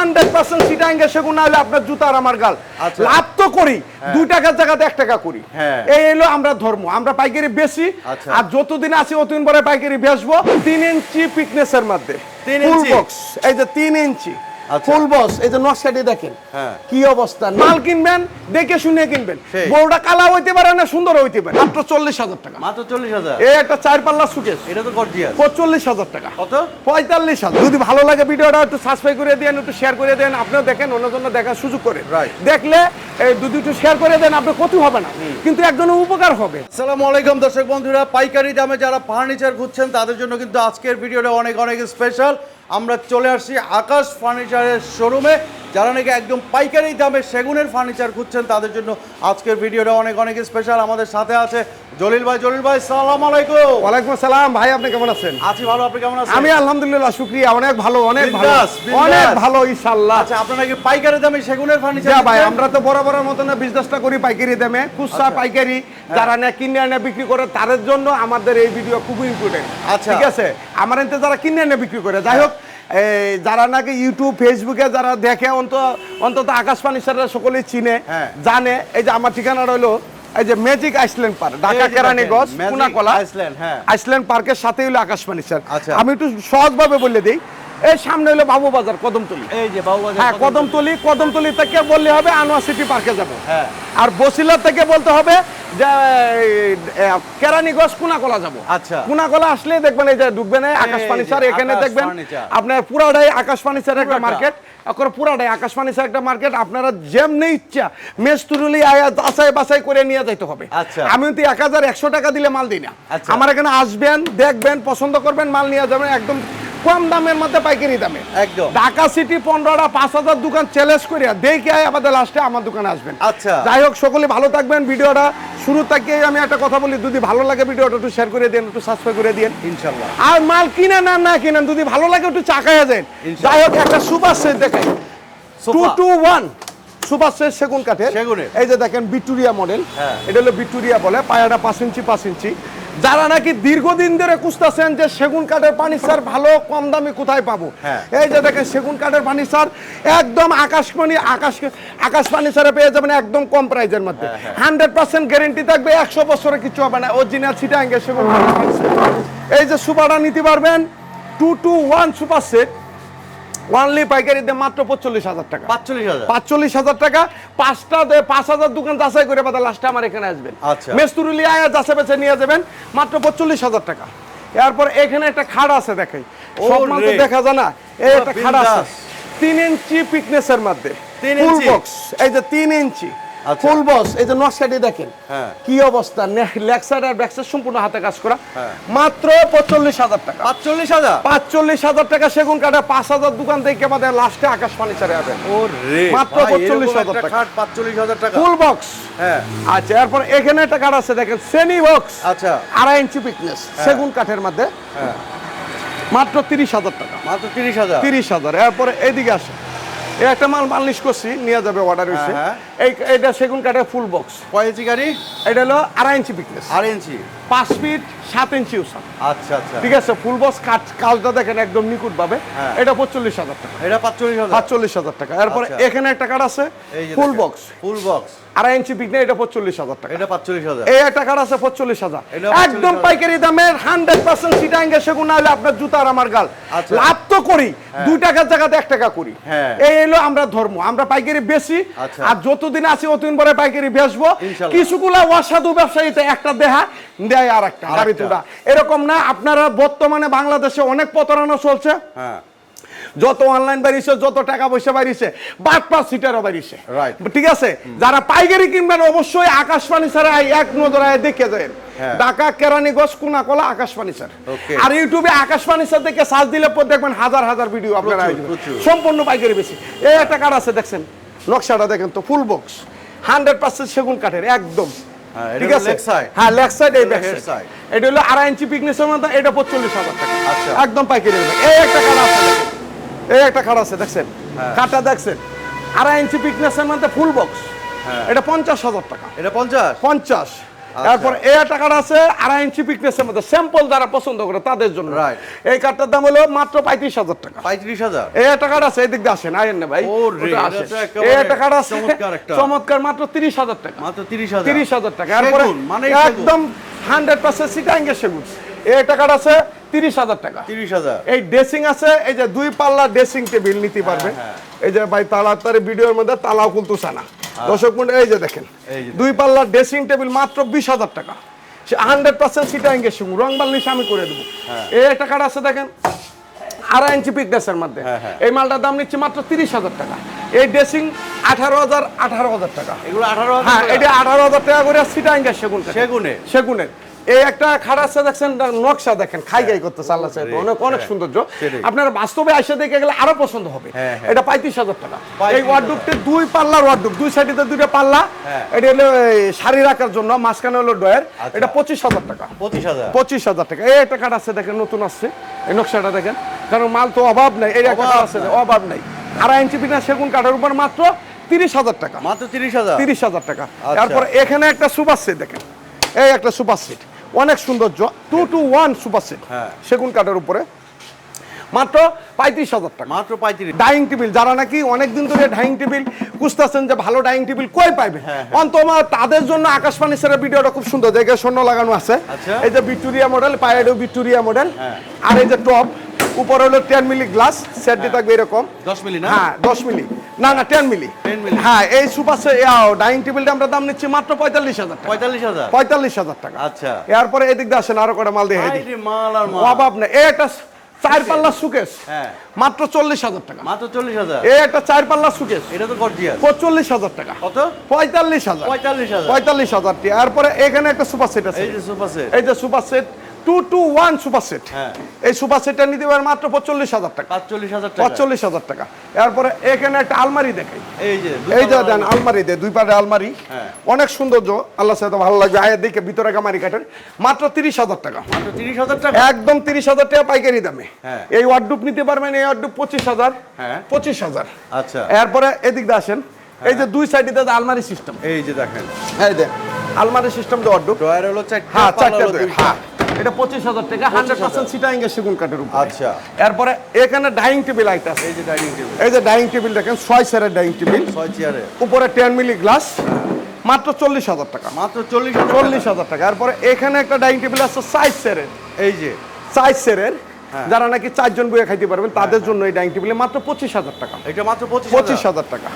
Hundred percent সিটাঙ্গে সেগুন না হলে আপনার আমার গাল আচ্ছা। লাভ তো করি দুই টাকার জায়গাতে এক টাকা করি হ্যাঁ। এই হলো আমরা ধর্ম আমরা পাইকারি বেশি আচ্ছা। আর যতদিন আছি অতদিন পরে পাইকারি বেসবো তিন ইঞ্চি ফিটনেসের মধ্যে তিন ইঞ্চি? এই যে তিন ইঞ্চি। ফুল বক্স এই যে নকশাটি দেখেন। হ্যাঁ। কি অবস্থা? মাল কিনবেন দেখে শুনে কিনবেন। বউটা কালা হইতে পারে না সুন্দর হইতে পারে। মাত্র চল্লিশ হাজার টাকা। মাত্র চল্লিশ হাজার? এই একটা চার পাল্লা সুকেশ এটা তো গর্জিয়াস পঁচল্লিশ হাজার টাকা। কত? পঁয়তাল্লিশ হাজার। যদি ভালো লাগে ভিডিওটা একটু সাবস্ক্রাইব করে দেন একটু শেয়ার করে দেন আপনিও দেখেন অন্যজন দেখার সুযোগ করে. দেখলে এই দুটো একটু শেয়ার করে দেন আপনার ক্ষতি হবে না। কিন্তু একজনের উপকার হবে। আসসালামু আলাইকুম দর্শক বন্ধুরা পাইকারি দামে যারা ফার্নিচার খুঁজছেন তাদের জন্য কিন্তু আজকের ভিডিওটা অনেক অনেক স্পেশাল আমরা চলে আসি আকাশ ফার্নিচারের শোরুমে। যারা নাকি একদম পাইকারি দামে সেগুনের ফার্নিচার খুঁজছেন তাদের জন্য আজকের ভিডিওটা অনেক অনেক স্পেশাল আমাদের সাথে আছে জলিল ভাই। জলিল ভাই সালাম আলাইকুম। ওয়ালাইকুম আসসালাম। ভাই আপনি কেমন আছেন? আছি ভালো আপনি কেমন আছেন? আমি আলহামদুলিল্লাহ শুক্রিয়া। অনেক ভালো অনেক ভালো। অনেক ভালো ইনশাআল্লাহ। আচ্ছা আপনারা কি পাইকারি দামে সেগুনের ফার্নিচার যা ভাই আমরা তো বড় বড় মতন বিজনেসটা করি পাইকারি দামে। খুচরা আচ্ছা। পাইকারি যারা না কিনে এনে বিক্রি করে তাদের জন্য আমাদের এই ভিডিও খুবই ইম্পর্টেন্ট আচ্ছা। ঠিক আছে? আমার এতে যারা কিনে এনে বিক্রি করে যাই হোক যারা নাকি ইউটিউব ফেসবুকে যারা দেখে অন্ত অন্তত আকাশবাণী স্যাররা সকলেই চিনে হ্যাঁ। জানে এই যে আমার ঠিকানা রইল এই যে ম্যাজিক আইসল্যান্ড পার্ক ঢাকা কেরানি গছ কুনাকলা আইসল্যান্ড হ্যাঁ। আইসল্যান্ড পার্কের সাথে হলো আকাশবাণী ফার্নিচার আচ্ছা। আমি একটু সহজভাবে বলে দিই এই সামনে হলো বাবু বাজার কদমতলি। এই যে বাবু বাজার হ্যাঁ কদমতলি। কদমতলি থেকে বললে হবে আনোয়ার সিটি পার্কে যাব। হ্যাঁ। আর বসিলা থেকে বলতে হবে যে কেরানীগঞ্জ কুনাকলা যাব। আচ্ছা। কুনাকলা আসলে দেখবেন এই যে ঢুকবেন আকাশ ফার্নিচার এখানে দেখবেন। আপনার পুরাটাই আকাশ একটা মার্কেট। এখন পুরাটাই আকাশ ফার্নিচার একটা মার্কেট। আপনারা যেমনি ইচ্ছা মেস্তুরুলি আয়া যাচাই বাছাই করে নিয়ে যাইতে হবে। আচ্ছা। আমি তো এক হাজার একশো টাকা দিলে মাল দিই না। আচ্ছা। আমার এখানে আসবেন দেখবেন পছন্দ করবেন মাল নিয়ে যাবেন একদম কম দামের মধ্যে পাইকারি দামে। একদম। ঢাকা সিটি পনেরোটা পাঁচ হাজার দোকান চ্যালেঞ্জ করিয়া দেখে আয় আমাদের লাস্টে আমার দোকানে আসবেন। আচ্ছা। যাই হোক সকলে ভালো থাকবেন ভিডিওটা। শুরু থেকে আমি একটা কথা বলি যদি ভালো লাগে ভিডিওটা একটু শেয়ার করে দেন একটু সাবস্ক্রাইব করে দিন। ইনশাল্লাহ। আর মাল কিনে না না কিনেন যদি ভালো লাগে একটু চাকাইয়া দেন যাই হোক একটা সুপার সেট দেখাই two two one super set সেগুন কাঠের। এই যে দেখেন ভিক্টোরিয়া মডেল। এটা হলো ভিক্টোরিয়া বলে পায়াটা পাঁচ ইঞ্চি পাঁচ ইঞ্চি। যারা নাকি দীর্ঘদিন ধরে খুঁজতেছেন যে সেগুন কাঠের পানি সার ভালো কম দামে কোথায় পাবো? হ্যাঁ। এই যে দেখেন সেগুন কাঠের পানি সার একদম আকাশমণি আকাশ আকাশ পানি সারে পেয়ে যাবেন একদম কম প্রাইজের মধ্যে। হ্যাঁ, হান্ড্রেড পার্সেন্ট গ্যারেন্টি থাকবে একশো বছরে কিছু হবে না। অরিজিনাল সিটাঙ্গে সেগুন এই যে সুপারটা নিতে পারবেন two two one super set only পাইকারি দিয়ে মাত্র পঁচল্লিশ হাজার টাকা। পাঁচচল্লিশ হাজার। পাঁচচল্লিশ হাজার টাকা। পাঁচটা দে- পাঁচ হাজার দোকান যাচাই করে বাদা লাস্টে আমার এখানে আসবেন। আচ্ছা। মেস্তুরুলি আয়া যাচাই বেছে নিয়ে যাবেন মাত্র পঁচল্লিশ হাজার টাকা। এরপর এখানে একটা খাট আছে দেখাই। সব মাল তো দেখা যায় না। এই একটা খাট আছে। তিন ইঞ্চি ফিটনেসের মধ্যে। তিন ইঞ্চি? বক্স এই যে তিন ইঞ্চি। ফুল বক্স এই যে নকশাটি দেখেন। হ্যাঁ। কি অবস্থা? সাইড আর ব্যাক সাইড সম্পূর্ণ হাতে কাজ করা। হ্যাঁ। মাত্র পঁচল্লিশ হাজার টাকা। পাঁচচল্লিশ হাজার? পাঁচচল্লিশ হাজার টাকা সেগুন কাঠে পাঁচ হাজার দোকান থেকে আমাদের লাস্টে আকাশ ফার্নিচারে যাবেন ও মাত্র ভাই, 45 এরকম হাজার টাকা। পাঁচচল্লিশ হাজার টাকা। ফুল বক্স হ্যাঁ। আচ্ছা এরপর এখানে একটা কাঠ আছে দেখেন সেমি বক্স আচ্ছা। আড়াই ইঞ্চি পিকনেস সেগুন কাঠের মধ্যে। হ্যাঁ। মাত্র তিরিশ হাজার টাকা। মাত্র তিরিশ হাজার। তিরিশ হাজার। এরপরে এদিকে আসে একটা মাল মালিশ করছি নিয়ে যাবে অর্ডার হয়েছে হ্যাঁ, এই এটা সেগুন কাঠের ফুল বক্স কয় ইঞ্চি গাড়ি? এটা হলো আড়াই ইঞ্চি পিকনেস আড়াই ইঞ্চি। পাঁচ ফিট সাত ইঞ্চি উঁচা আচ্ছা আচ্ছা। ঠিক আছে ফুল বক্স কাট কাজটা দেখেন একদম নিকুট ভাবে হ্যাঁ। এটা পঁচল্লিশ হাজার টাকা। এটা পাঁচচল্লিশ হাজার। পাঁচচল্লিশ হাজার টাকা। এরপরে আচ্ছা। এখানে একটা কাঠ আছে ফুল বক্স ফুল বক্স আড়াই ইঞ্চি এটা পঁচল্লিশ হাজার টাকা। এটা পাঁচচল্লিশ হাজার। এই একটা আছে? পঁচল্লিশ হাজার। একদম পাইকারি দামের হান্ড্রেড পার্সেন্ট সিটাঙ্গে সেগুন না হলে আপনার জুতা আর আমার গাল। আচ্ছা। লাভ তো করি দুই টাকার জায়গাতে এক টাকা করি। হ্যাঁ। এই হলো আমরা ধর্ম আমরা পাইকারি বেশি। আচ্ছা। আর যতদিন আছি অতদিন পরে পাইকারি ইনশাল্লাহ। কিছুগুলা অসাধু ব্যবসায়ীতে একটা দেহা দেয় আর একটা। এরকম না আপনারা বর্তমানে বাংলাদেশে অনেক প্রতারণা চলছে। হ্যাঁ। যত অনলাইন বাড়িছে যত টাকা পয়সা বাড়িছে পাঁচ সিটারও বাড়িছে ঠিক আছে? যারা পাইকারি কিনবেন অবশ্যই আকাশবাণী ফার্নিচারে এক নজর দেখে যায় হ্যাঁ। Dhaka Keraniganj Konakola Akash furniture Okay. আর ইউটিউবে আকাশ ফার্নিচার দেখে সার্চ দিলে পর দেখবেন হাজার হাজার ভিডিও আপনারা। সম্পূর্ণ পাইকারি বেশি। এই একটা কাঠ আছে দেখছেন? নকশাটা দেখেন তো ফুল বক্স হান্ড্রেড পার্সেন্ট সেগুন কাঠের একদম। হ্যাঁ, ঠিক আছে? হ্যাঁ লেগ সাইড এই এটা ব্যাক সাইড এটা হলো আড়াই ইঞ্চি পিকনেসের মধ্যে এটা পঁচল্লিশ হাজার টাকা। আচ্ছা। একদম পাইকারি এই একটা কাঠ আছে। এই একটা কাঠ আছে দেখছেন? হ্যাঁ। কাঠটা দেখছেন? আড়াই ইঞ্চি পিকনেসের মধ্যে ফুল বক্স হ্যাঁ। এটা পঞ্চাশ হাজার টাকা। এটা পঞ্চাশ? পঞ্চাশ। এরপর এই টাকাটা আছে আড়াই ইঞ্চি পিকনেসের মধ্যে। স্যাম্পল যারা পছন্দ করে তাদের জন্য. এই কাঠটার দাম হলো মাত্র পঁয়ত্রিশ হাজার টাকা। পঁয়ত্রিশ হাজার? এই টাকাটা আছে এদিক দিয়ে আসেন আইন না ভাই। এই টাকাটা আছে চমৎকার মাত্র তিরিশ হাজার টাকা। মাত্র তিরিশ হাজার। তিরিশ হাজার টাকা। মানে একদম হান্ড্রেড পার্সেন্ট সিটাঙ্গে সেগুন। এই টাকাটা আছে তিরিশ হাজার টাকা। তিরিশ হাজার। এই ড্রেসিং আছে এই যে দুই পাল্লা ড্রেসিং টেবিল নিতে পারবে। হ্যাঁ। এই যে ভাই তাড়াতাড়ি ভিডিওর মধ্যে তালাও খুলতেছে না। দর্শক মন্ডলী, এই যে দেখেন দুই পাল্লা ড্রেসিং টেবিল মাত্র বিশ হাজার টাকা। সে হান্ড্রেড পার্সেন্ট সিটা এঙ্গেজ রং বালনিশ আমি করে দেবো। হ্যাঁ। এই টাকাটা আছে দেখেন আড়াই ইঞ্চি পিকনেসের মধ্যে। হ্যাঁ, হ্যাঁ। এই মালটার দাম নিচ্ছে মাত্র তিরিশ হাজার টাকা। এই ড্রেসিং আঠারো হাজার আঠারো হাজার টাকা। এগুলো আঠারো হ্যাঁ এটা আঠারো হাজার টাকা করে সিটা এঙ্গেজ সেগুন। সেগুনে সেগুনের। এই একটা দেখছেন নকশা দেখেন খাই খাই করতে আল্লাহ চাইতে অনেক অনেক সৌন্দর্য। সেটাই। আপনারা বাস্তবে এসে দেখে গেলে আরও পছন্দ হবে। হ্যাঁ, হ্যাঁ। এটা পঁয়ত্রিশ হাজার টাকা। এই দুই পাল্লার দুই সাইডে দুইটা পাল্লা। হ্যাঁ। এটা হলো শাড়ি রাখার জন্য মাঝখানে হলো ডয়ের আচ্ছা। এটা পঁচিশ হাজার টাকা। পঁচিশ হাজার। পঁচিশ হাজার টাকা। এই একটা কাঠ আছে দেখেন নতুন আসছে। এই নকশাটা দেখেন। কারণ মাল তো অভাব নাই। এই একটা আছে অভাব নাই। আড়াই ইঞ্চি বিনা সেগুন কাঠের উপর মাত্র তিরিশ হাজার টাকা। মাত্র তিরিশ হাজার। তিরিশ হাজার টাকা। আচ্ছা। তারপর এখানে একটা সুপার সেট দেখেন। এই একটা সুপার সেট। অনেক সৌন্দর্য two two one super set হ্যাঁ। সেগুন কাঠের উপরে। মাত্র পঁয়ত্রিশ হাজার টাকা। মাত্র পঁয়ত্রিশ। ডাইনিং টেবিল যারা নাকি অনেকদিন ধরে ডাইনিং টেবিল খুঁজতেছেন যে ভালো ডাইনিং টেবিল কই পাইবে? হ্যাঁ, অন্তমা তাদের জন্য আকাশবাণী স্যারের ভিডিওটা খুব সুন্দর দেখে স্বর্ণ লাগানো আছে। আচ্ছা। এই যে ভিক্টোরিয়া মডেল পায়েডো ভিক্টোরিয়া মডেল হ্যাঁ। আর এই যে টপ উপরে হলো টেন মিলি গ্লাস সেটটি থাকবে এরকম। দশ মিলি না? হ্যাঁ দশ মিলি না না টেন মিলি হ্যাঁ এই সুপার ডাইনিং টেবিলটা আমরা দাম নিচ্ছি মাত্র পঁয়তাল্লিশ হাজার পঁয়তাল্লিশ হাজার? পঁয়তাল্লিশ হাজার টাকা। আচ্ছা। এরপরে এদিক দিয়ে আসেন আরও কটা মাল মাল অভাব এই একটা চার পাল্লা সুকেশ হ্যাঁ। মাত্র চল্লিশ হাজার টাকা। মাত্র চল্লিশ হাজার? এই একটা চার পাল্লা সুকেশ এটা তো পঁচল্লিশ হাজার টাকা। কত? পঁয়তাল্লিশ হাজার। পঁয়তাল্লিশ হাজার। পঁয়তাল্লিশ হাজার এরপরে এখানে একটা সুপার সেট আছে। এই যে সুপার সেট। এই যে super set. Two two one super set এই সুপার সেটটা নিতে পারেন মাত্র পঁচল্লিশ হাজার টাকা। পাঁচচল্লিশ হাজার পঁচল্লিশ হাজার টাকা। এরপরে এখানে একটা আলমারি দেখাই। এই যে এই যে দেন আলমারি। দে দুই পারে আলমারি। হ্যাঁ। অনেক সৌন্দর্য আল্লাহ সাথে ভালো লাগবে। আয়ের দিকে ভিতরে কামারি কাঠের। মাত্র তিরিশ হাজার টাকা। মাত্র তিরিশ হাজার টাকা? একদম তিরিশ হাজার টাকা পাইকারি দামে। হ্যাঁ। এই ওয়ার্ডুপ নিতে পারবেন এই ওয়ার্ডুপ পঁচিশ হাজার। হ্যাঁ। পঁচিশ হাজার। আচ্ছা। এরপরে এদিক দিয়ে আসেন। এই যে দুই সাইডে যে আলমারি সিস্টেম এই যে দেখেন। এই দেখ। আলমারি সিস্টেম যে ওয়ার্ডুপ ড্রয়ার হলো চারটা হ্যাঁ চারটে। হ্যাঁ। এটা পঁচিশ হাজার টাকা হান্ড্রেড পার্সেন্ট সিটাইং সেগুন কাঠের উপর। আচ্ছা। এরপরে এখানে ডাইনিং টেবিল আছে। এই যে ডাইনিং টেবিল এই যে ডাইনিং টেবিল দেখেন ছয় সেরের ডাইনিং টেবিল ছয় চেয়ারে উপরে টেন মিলি গ্লাস মাত্র চল্লিশ হাজার টাকা। মাত্র চল্লিশ হাজার চল্লিশ হাজার টাকা। এরপরে এখানে একটা ডাইনিং টেবিল আছে সাইজ সেরের এই যে। সাইজ সেরের হ্যাঁ। যারা নাকি চারজন বইয়ে খাইতে পারবেন তাদের জন্য এই ডাইনিং টেবিলে মাত্র পঁচিশ হাজার টাকা। এটা মাত্র পঁচিশ হাজার টাকা।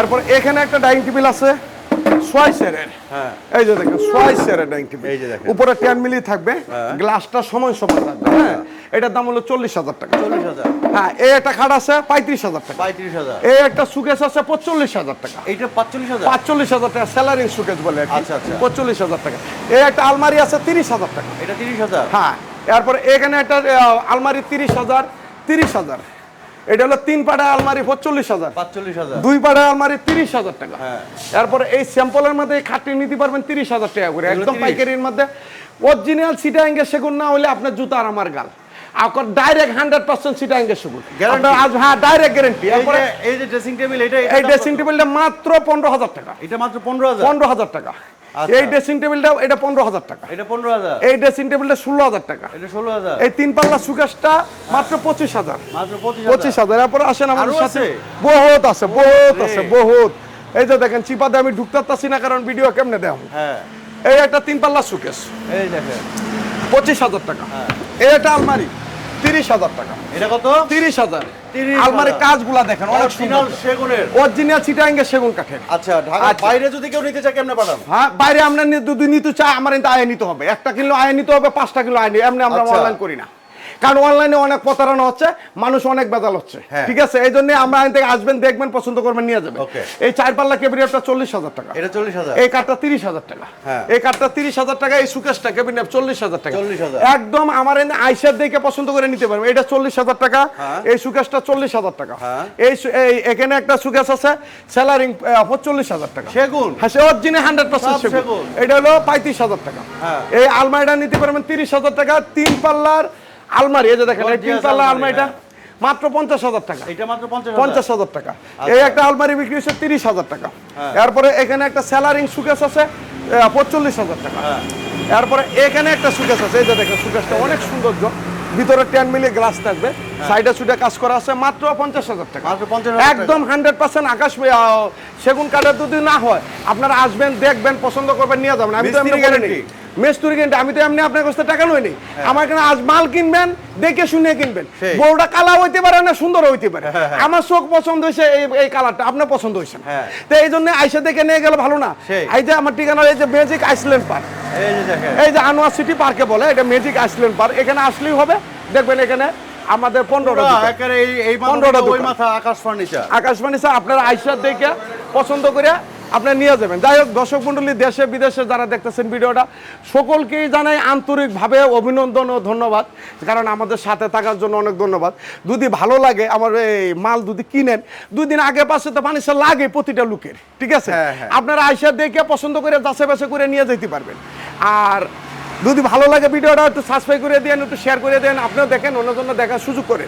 এরপর এখানে একটা ডাইনিং টেবিল আছে সেরের হ্যাঁ। এই যে দেখেন সোয়াই সেরের ডাইনিং টেবিল। এই যে দেখেন। উপরে টেন মিলি থাকবে হ্যাঁ। গ্লাসটা সময় সময় থাকবে হ্যাঁ। এটার দাম হলো টাকা। চল্লিশ হাজার। হ্যাঁ এই একটা খাট আছে পঁয়ত্রিশ হাজার টাকা। এই একটা সুকেস আছে পঁচল্লিশ হাজার টাকা। পাঁচচল্লিশ হাজার? টাকা স্যালারি সুকেস বলে। আচ্ছা, আচ্ছা। টাকা। এই একটা আলমারি আছে তিরিশ হাজার টাকা। এটা তিরিশ হাজার? হ্যাঁ এরপরে এখানে একটা আলমারি তিরিশ হাজার তিরিশ হাজার। এটা হলো তিন পাড়া আলমারি পঁচল্লিশ হাজার। পাঁচচল্লিশ হাজার। দুই পাড়া আলমারি তিরিশ হাজার টাকা। হ্যাঁ। এরপরে এই স্যাম্পলের মধ্যে খাটটি নিতে পারবেন তিরিশ হাজার টাকা করে একদম পাইকারির মধ্যে। অরিজিনাল সিটা অ্যাঙ্গেল সেগুন না হলে আপনার জুতা আর আমার গাল। আপনার ডাইরেক্ট হান্ড্রেড পার্সেন্ট সিটা অ্যাঙ্গেল সেগুন? আজ হ্যাঁ ডাইরেক্ট গ্যারেন্টি এই যে- ড্রেসিং টেবিল এটা এই ড্রেসিং? টেবিলটা মাত্র পনেরো হাজার টাকা। এটা মাত্র পনেরো হাজার। পনেরো হাজার টাকা। এই ড্রেসিং টেবিলটা এটা পনেরো হাজার টাকা। এটা পনেরো হাজার। এই ড্রেসিং টেবিলটা ষোলো হাজার টাকা। এটা ষোলো হাজার। এই তিন পাল্লা সুকাশটা মাত্র পঁচিশ হাজার। মাত্র পঁচিশ হাজার। এরপরে আসেন আমাদের আরও সাথে। বহুত আছে বহুত আছে। বহুত। এই যে দেখেন চিপা চিপাতে আমি ঢুকতে পারছি না কারণ ভিডিও কেমনে দেয় হ্যাঁ। এই একটা তিন পাল্লা সুকেশ এই দেখেন। পঁচিশ হাজার টাকা। হ্যাঁ। এই একটা আলমারি তিরিশ হাজার টাকা। এটা কত? তিরিশ হাজার। 30,000 আলমারি কাজগুলা দেখেন অনেক সুন্দর। সেগুনের। অরিজিনাল চিটাঙ্গে সেগুন কাঠের। আচ্ছা ঢাকার আচ্ছা। বাইরে যদি কেউ নিতে চায় কেমনে পাঠান হ্যাঁ বাইরে আমরা যদি নিতে চাই আমার কিন্তু আয় নিতে হবে। একটা কিলো আয় নিতে হবে পাঁচটা কিলো আয় নিতে এমনি আমরা আচ্ছা। অনলাইন করি না। কারণ অনলাইনে অনেক প্রতারণা হচ্ছে মানুষ অনেক বেদাল হচ্ছে। হ্যাঁ। ঠিক আছে? এই জন্য আমরা আইন থেকে আসবেন দেখবেন পছন্দ করবেন নিয়ে যাবেন। এই চার পাল্লা ক্যাবিনেটটা চল্লিশ হাজার টাকা। এটা চল্লিশ হাজার। এই কাঠটা তিরিশ হাজার টাকা। হ্যাঁ। এই কাঠটা তিরিশ হাজার টাকা এই সুকেশটা ক্যাবিনেট চল্লিশ হাজার টাকা। 40,000 একদম আমার এনে আইসার দেখে পছন্দ করে নিতে পারবেন। এটা চল্লিশ হাজার টাকা হ্যাঁ। এই সুকেশটা চল্লিশ হাজার টাকা। হ্যাঁ। এই এখানে একটা সুকেশ আছে স্যালারিং পঁচল্লিশ হাজার টাকা। সেগুন। হ্যাঁ সে অরিজিনাল হান্ড্রেড পার্সেন্ট সেগুন। এটা হলো পঁয়ত্রিশ হাজার টাকা। হ্যাঁ। এই আলমারিটা নিতে পারবেন তিরিশ হাজার টাকা তিন পাল্লার আলমারি এই যে দেখেন এই তিন Gorgeous আলমারিটা মাত্র পঞ্চাশ হাজার টাকা। এটা মাত্র পঞ্চাশ হাজার। টাকা। এই একটা আলমারি বিক্রি হচ্ছে তিরিশ হাজার টাকা। হ্যাঁ। এরপরে এখানে একটা স্যালারিং সুকেস আছে পঁচল্লিশ হাজার টাকা। হ্যাঁ। এরপরে এখানে একটা সুকেস আছে এই যে দেখেন সুকেসটা অনেক সৌন্দর্য। ভিতরে টেন মিলি গ্লাস থাকবে সাইডে সুইডে কাজ করা আছে মাত্র পঞ্চাশ হাজার টাকা। হ্যাঁ। মাত্র 50,000 একদম হান্ড্রেড পার্সেন্ট আকাশ সেগুন কাঠের যদি না হয় আপনারা আসবেন দেখবেন পছন্দ করবেন নিয়ে যাবেন। আমি তো এমনি গ্যারেন্টি? মেস্তুরি কিন্তু আমি তো এমনি আপনার কাছে টাকা লই নি আমার এখানে আজ মাল কিনবেন দেখে শুনে কিনবেন। হ্যাঁ। বউটা কালা হইতে পারে না সুন্দর হইতে পারে। হ্যাঁ, হ্যাঁ। আমার চোখ পছন্দ হয়েছে এই এই কালারটা আপনার পছন্দ হয়েছে হ্যাঁ। তো এই জন্য আইসা দেখে নিয়ে গেলে ভালো না। এই যে আমার ঠিকানা এই যে ম্যাজিক আইসল্যান্ড পার্ক এই যে দেখেন। এই যে আনোয়ার সিটি পার্কে বলে এটা ম্যাজিক আইসল্যান্ড পার্ক এখানে আসলেই হবে। দেখবেন এখানে আমাদের পনেরোটা পনেরোটা আকাশ ফার্নিচার আকাশবাণী স্যার আপনারা আইসার দেখে পছন্দ করে আপনার নিয়ে যাবেন। যাই হোক দর্শক মন্ডলী দেশে বিদেশে যারা দেখতেছেন ভিডিওটা সকলকেই জানাই আন্তরিকভাবে অভিনন্দন ও ধন্যবাদ। কারণ আমাদের সাথে থাকার জন্য অনেক ধন্যবাদ। যদি ভালো লাগে আমার এই মাল যদি কিনেন দুদিন আগে পাশে তো মানুষের লাগে প্রতিটা লোকের। ঠিক আছে? হ্যাঁ, হ্যাঁ। আপনারা আইসা দেখে পছন্দ করে যাচাই বাছাই করে নিয়ে যেতে পারবেন। আর যদি ভালো লাগে ভিডিওটা একটু সাবস্ক্রাইব করে দেন একটু শেয়ার করে দেন আপনিও দেখেন অন্যজন দেখার সুযোগ করে.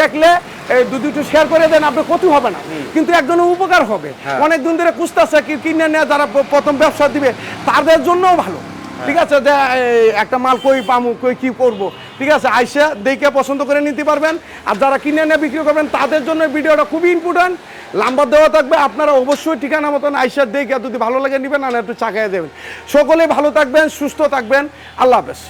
দেখলে এই যদি একটু শেয়ার করে দেন আপনার ক্ষতি হবে না। কিন্তু একজনের উপকার হবে। হ্যাঁ। অনেক দিন ধরে কুস্তাছে কি কিনে নেওয়া যারা প্রথম ব্যবসা দিবে তাদের জন্যও ভালো। ঠিক আছে একটা মাল কই পামু, কই কি করব? ঠিক আছে, আইসা দেখে পছন্দ করে নিতে পারবেন। আর যারা কিনে নিয়ে বিক্রি করবেন, তাদের জন্য ভিডিওটা খুবই ইম্পর্টেন্ট নাম্বার দেওয়া থাকবে, আপনারা অবশ্যই ঠিকানা মতন আইসা দেখে যদি ভালো লাগে নেবেন, আর একটু চাকায় দেবেন। সকলে ভালো থাকবেন, সুস্থ থাকবেন। আল্লাহ হাফেজ।